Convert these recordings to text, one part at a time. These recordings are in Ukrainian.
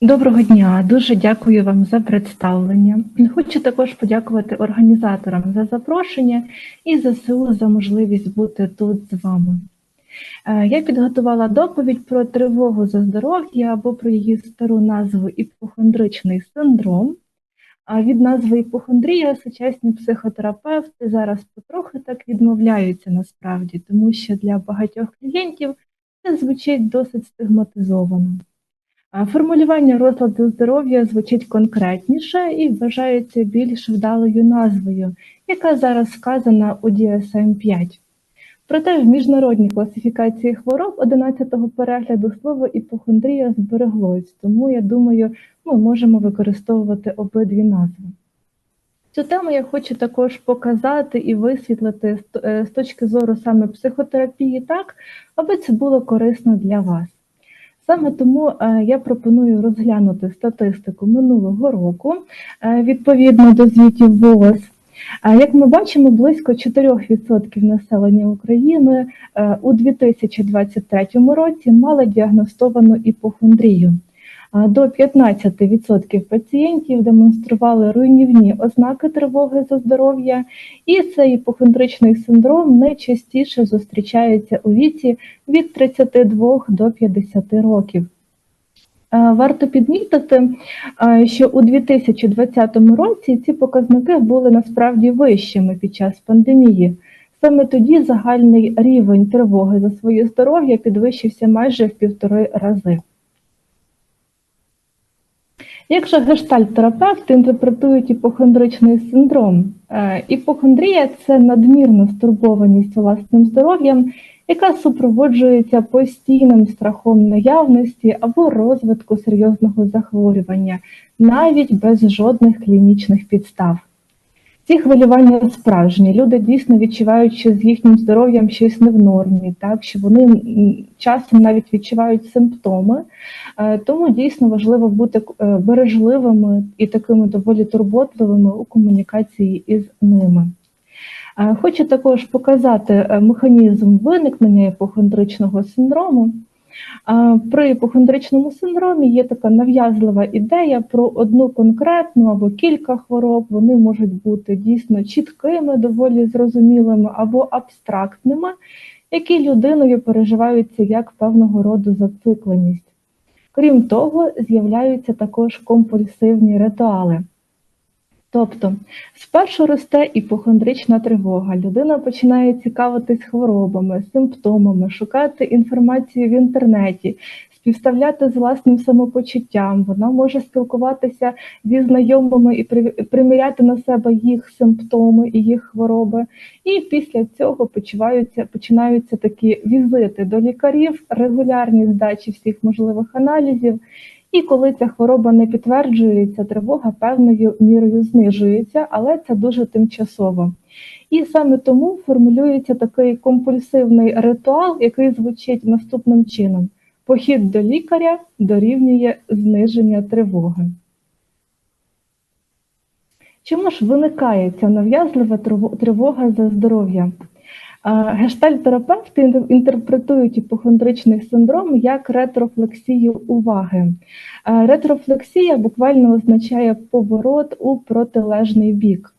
Доброго дня, дуже дякую вам за представлення. Хочу також подякувати організаторам за запрошення і ЗСУ за можливість бути тут з вами. Е, Я підготувала доповідь про тривогу за здоров'я або про її стару назву іпохондричний синдром. А від назви іпохондрія сучасні психотерапевти зараз потрохи так відмовляються насправді, тому що для багатьох клієнтів це звучить досить стигматизовано. Формулювання розладу здоров'я звучить конкретніше і вважається більш вдалою назвою, яка зараз вказана у DSM-5. Проте в міжнародній класифікації хвороб 11-го перегляду слово іпохондрія збереглось, тому я думаю, ми можемо використовувати обидві назви. Цю тему я хочу також показати і висвітлити е, з точки зору саме психотерапії так, аби це було корисно для вас. Саме тому е, я пропоную розглянути статистику минулого року е, відповідно до звітів ВООЗ. Е, Як ми бачимо, близько 4% населення України у 2023 році мали діагностовану іпохондрію. До 15% пацієнтів демонстрували руйнівні ознаки тривоги за здоров'я, і цей іпохондричний синдром найчастіше зустрічається у віці від 32 до 50 років. Варто підмітити, що у 2020 році ці показники були насправді вищими під час пандемії. Саме тоді загальний рівень тривоги за своє здоров'я підвищився майже в півтори рази. Як же гештальт-терапевти інтерпретують іпохондричний синдром? Е, Іпохондрія це надмірна стурбованість власним здоров'ям, яка супроводжується постійним страхом наявності або розвитку серйозного захворювання, навіть без жодних клінічних підстав. Ці хвилювання справжні. Люди дійсно відчувають, що з їхнім здоров'ям щось не в нормі, так що вони часом навіть відчувають симптоми. Е, Тому дійсно важливо бути е, бережливими і такими доволі турботливими у комунікації із ними. Е, Хочу також показати механізм виникнення іпохондричного синдрому. При іпохондричному синдромі є така нав'язлива ідея про одну конкретну або кілька хвороб. Вони можуть бути дійсно чіткими, доволі зрозумілими або абстрактними, які людиною переживаються як певного роду зацикленість. Крім того, з'являються також компульсивні ритуали. Тобто, спершу росте іпохондрична тривога, людина починає цікавитись хворобами, симптомами, шукати інформацію в інтернеті, співставляти з власним самопочуттям. Вона може спілкуватися зі знайомими і при- приміряти на себе їх симптоми і їх хвороби. І після цього починаються, починаються такі візити до лікарів, регулярні здачі всіх можливих аналізів. І коли ця хвороба не підтверджується, тривога певною мірою знижується, але це дуже тимчасово. І саме тому формулюється такий компульсивний ритуал, який звучить наступним чином: похід до лікаря дорівнює зниження тривоги. Чому ж виникає ця нав'язлива тривога за здоров'я? А, Гештальт-терапевти інтерпретують іпохондричний синдром як ретрофлексію уваги. Ретрофлексія буквально означає поворот у протилежний бік.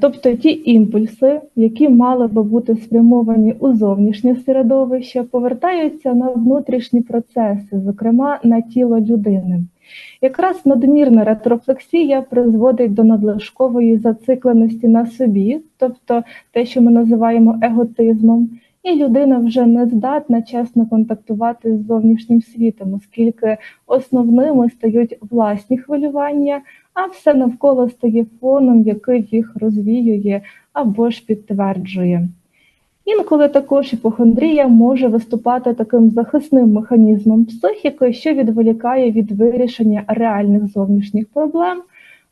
Тобто ті імпульси, які мали би бути спрямовані у зовнішнє середовище, повертаються на внутрішні процеси, зокрема на тіло людини. Якраз надмірна ретрофлексія призводить до надлишкової зацикленості на собі, тобто те, що ми називаємо еготизмом, і людина вже не здатна чесно контактувати з зовнішнім світом, оскільки основними стають власні хвилювання, а все навколо стає фоном, який їх розвіює або ж підтверджує. Інколи також іпохондрія може виступати таким захисним механізмом психіки, що відволікає від вирішення реальних зовнішніх проблем,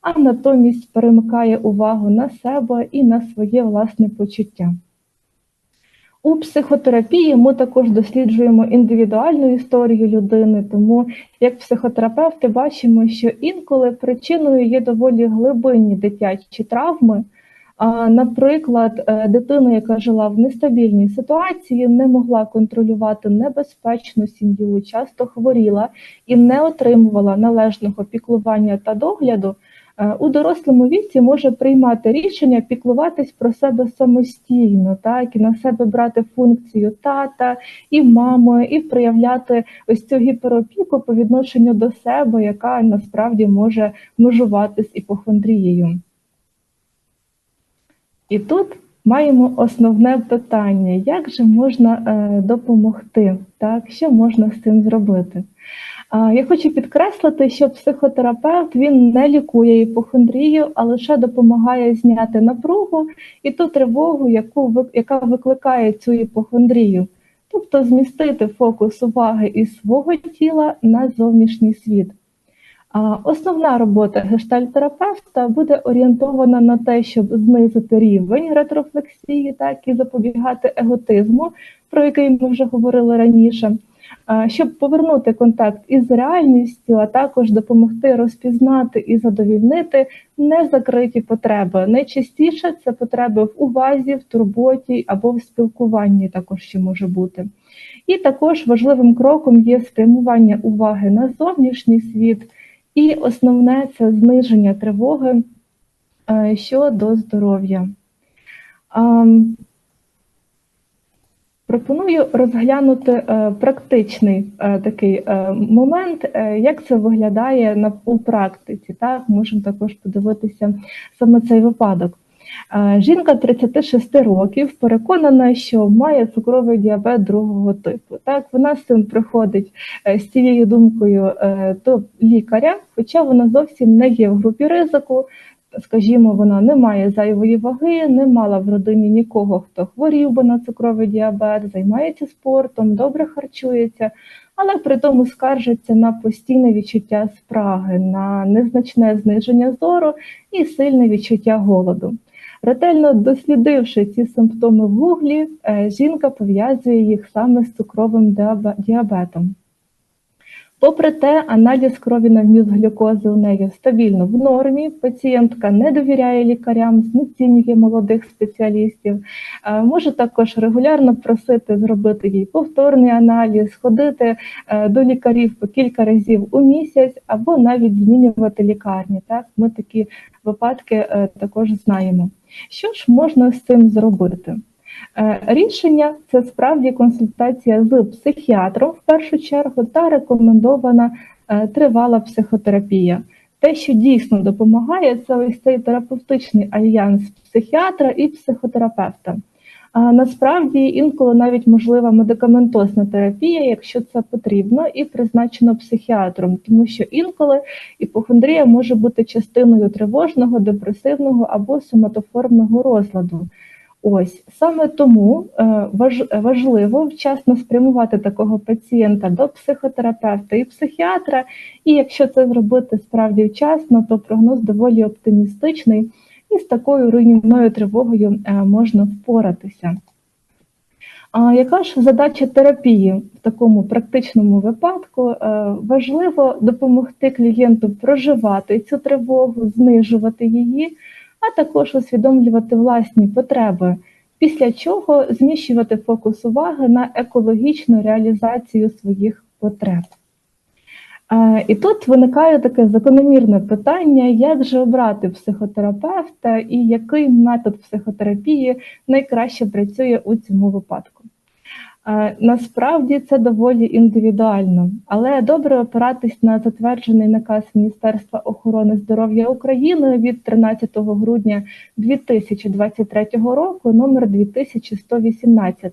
а натомість перемикає увагу на себе і на своє власне почуття. У психотерапії ми також досліджуємо індивідуальну історію людини, тому як психотерапевти бачимо, що інколи причиною є доволі глибинні дитячі травми, Наприклад, е, дитина, яка жила в нестабільній ситуації, не могла контролювати небезпечну сім'ю, часто хворіла і не отримувала належного піклування та догляду, е, у дорослому віці може приймати рішення піклуватись про себе самостійно, так і на себе брати функцію тата і мами, і проявляти ось цю гіперопіку по відношенню до себе, яка насправді може межувати з іпохондрією. І тут маємо основне питання: як же можна е, допомогти? Так, що можна з цим зробити? Я хочу підкреслити, що психотерапевт він не лікує іпохондрію, а лише допомагає зняти напругу і ту тривогу, яку яка викликає цю іпохондрію, тобто змістити фокус уваги із свого тіла на зовнішній світ. Основна робота гештальтерапевта буде орієнтована на те, щоб знизити рівень ретрофлексії, так і запобігати еготизму, про який ми вже говорили раніше, щоб повернути контакт із реальністю, а також допомогти розпізнати і задовільнити незакриті потреби. Найчастіше це потреби в увазі, в турботі або в спілкуванні, також ще може бути. І також важливим кроком є спрямування уваги на зовнішній світ. І основне це зниження тривоги е, щодо здоров'я. Пропоную розглянути е, практичний е, такий е, момент, е, як це виглядає у практиці. Так, можемо також подивитися саме цей випадок. Е, Жінка 36 років переконана, що має цукровий діабет другого типу. Так, вона з цим приходить е, з цією думкою е, до лікаря, хоча вона зовсім не є в групі ризику. Скажімо, вона не має зайвої ваги, не мала в родині нікого, хто хворів би на цукровий діабет, займається спортом, добре харчується, але при тому скаржиться на постійне відчуття спраги, на незначне зниження зору і сильне відчуття голоду. Ретельно дослідивши ці симптоми в гуглі, е, жінка пов'язує їх саме з цукровим діабе- діабетом. Попри те, аналіз крові на вміст глюкози у неї стабільно в нормі. Пацієнтка не довіряє лікарям, знецінює молодих спеціалістів. Може також регулярно просити зробити їй повторний аналіз, ходити е, до лікарів по кілька разів у місяць або навіть змінювати лікарні. Так, ми такі випадки е, також знаємо. Що ж можна з цим зробити? Е, Рішення це справді консультація з психіатром в першу чергу та рекомендована е, тривала психотерапія. Те, що дійсно допомагає, це ось цей терапевтичний альянс психіатра і психотерапевта. А насправді інколи навіть можлива медикаментозна терапія, якщо це потрібно, і призначено психіатром, тому що інколи іпохондрія може бути частиною тривожного, депресивного або соматоформного розладу. Ось саме тому е, важ- важливо вчасно спрямувати такого пацієнта до психотерапевта і психіатра. І якщо це зробити справді вчасно, то прогноз доволі оптимістичний, і з такою руйнівною тривогою е, можна впоратися. А яка ж задача терапії в такому практичному випадку? Е, Важливо допомогти клієнту проживати цю тривогу, знижувати її, а також усвідомлювати власні потреби, після чого зміщувати фокус уваги на екологічну реалізацію своїх потреб. І тут виникає таке закономірне питання, як же обрати психотерапевта і який метод психотерапії найкраще працює у цьому випадку. Е, Насправді це доволі індивідуально, але добре опиратись на затверджений наказ Міністерства охорони здоров'я України від 13 грудня 2023 року, номер 2118,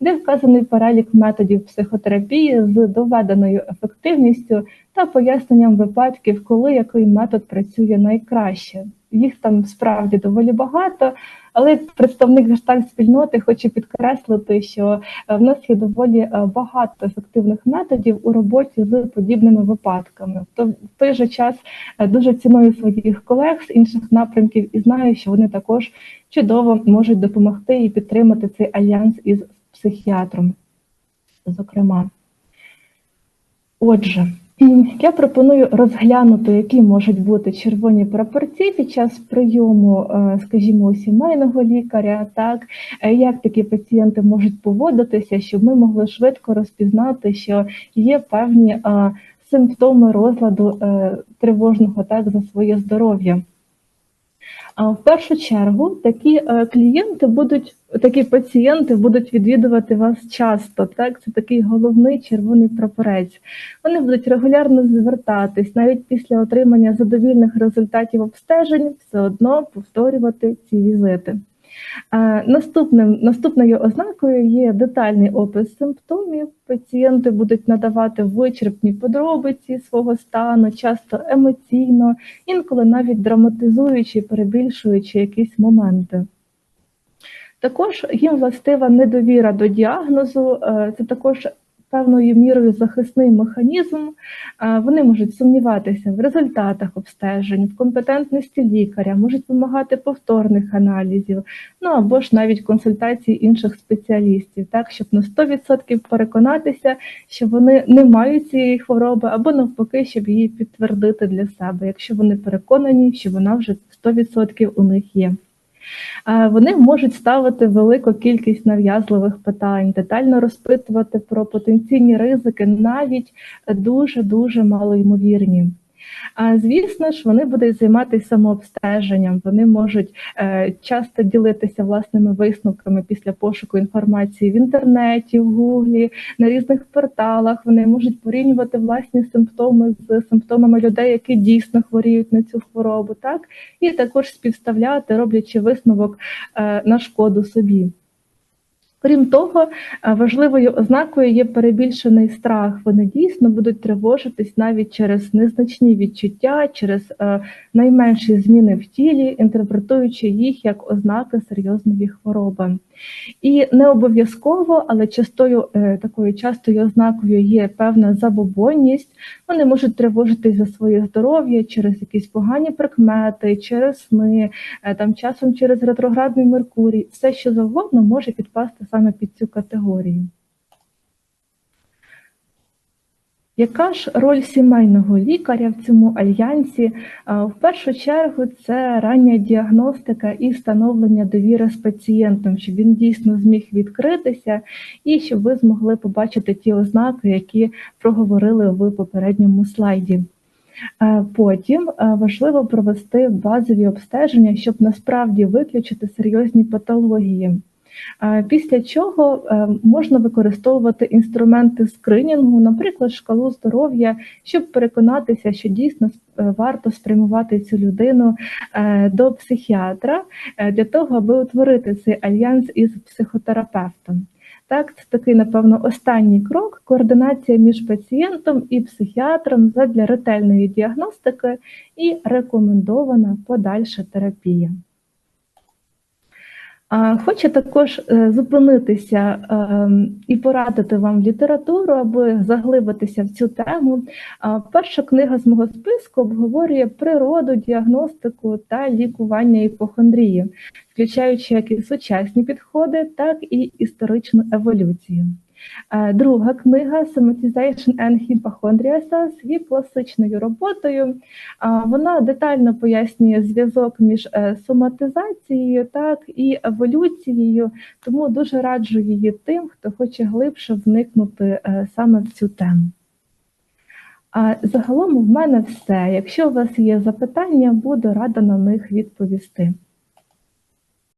де вказаний перелік методів психотерапії з доведеною ефективністю та поясненням випадків, коли який метод працює найкраще. Їх там справді доволі багато, але представник гештальт спільноти хочу підкреслити, що е, в нас є доволі е, багато ефективних методів у роботі з подібними випадками. То в той же час е, дуже ціную своїх колег з інших напрямків і знаю, що вони також чудово можуть допомогти і підтримати цей альянс із психіатром. Зокрема, отже. Я пропоную розглянути, які можуть бути червоні прапорці під час прийому, е, скажімо, сімейного лікаря, так Е, як такі пацієнти можуть поводитися, щоб ми могли швидко розпізнати, що є певні е, симптоми розладу тривожного так за своє здоров'я. В першу чергу такі е, клієнти будуть, такі пацієнти будуть відвідувати вас часто. Так, це такий головний червоний прапорець. Вони будуть регулярно звертатись, навіть після отримання задовільних результатів обстежень, все одно повторювати ці візити. Е, Наступним, наступною ознакою є детальний опис симптомів. Пацієнти будуть надавати вичерпні подробиці свого стану, часто емоційно, інколи навіть драматизуючи, перебільшуючи якісь моменти. Також їм властива недовіра до діагнозу, е, це також певною мірою захисний механізм. Вони можуть сумніватися в результатах обстежень, в компетентності лікаря, можуть вимагати повторних аналізів, ну або ж навіть консультації інших спеціалістів, так щоб на 100% переконатися, що вони не мають цієї хвороби, або навпаки, щоб її підтвердити для себе, якщо вони переконані, що вона вже 100% у них є. Е, Вони можуть ставити велику кількість нав'язливих питань, детально розпитувати про потенційні ризики, навіть дуже дуже малоймовірні. А звісно ж, вони будуть займатися самообстеженням. Вони можуть е, часто ділитися власними висновками після пошуку інформації в інтернеті, в гуглі, на різних порталах. Вони можуть порівнювати власні симптоми з симптомами людей, які дійсно хворіють на цю хворобу, так і також співставляти, роблячи висновок е, на шкоду собі. Крім того, е, важливою ознакою є перебільшений страх. Вони дійсно будуть тривожитись навіть через незначні відчуття, через е, найменші зміни в тілі, інтерпретуючи їх як ознаки серйозної хвороби. І не обов'язково, але частою е, такою частою ознакою є певна забобонність. Вони можуть тривожитись за своє здоров'я через якісь погані прикмети, через сни, е, там часом через ретроградний Меркурій. Все, що завгодно, може підпасти саме під цю категорію. Яка ж роль сімейного лікаря в цьому альянсі? В першу чергу це рання діагностика і встановлення довіри з пацієнтом, щоб він дійсно зміг відкритися, і щоб ви змогли побачити ті ознаки, які проговорили в попередньому слайді. Е, Потім е, важливо провести базові обстеження, щоб насправді виключити серйозні патології. Після чого е, можна використовувати інструменти скринінгу, наприклад, шкалу здоров'я, щоб переконатися, що дійсно е, варто спрямувати цю людину е, до психіатра для того, аби утворити цей альянс із психотерапевтом. Так, це такий, напевно, останній крок координація між пацієнтом і психіатром задля ретельної діагностики і рекомендована подальша терапія. Хочу також е, зупинитися е, і порадити вам літературу, аби заглибитися в цю тему. Перша книга з мого списку обговорює природу, діагностику та лікування іпохондрії, включаючи як і сучасні підходи, так і історичну еволюцію. Е, Друга книга Somatization and Hypochondriasis є класичною роботою. Вона детально пояснює зв'язок між е, соматизацією так, і еволюцією, тому дуже раджу її тим, хто хоче глибше вникнути е, саме в цю тему. А загалом в мене все. Якщо у вас є запитання, буду рада на них відповісти.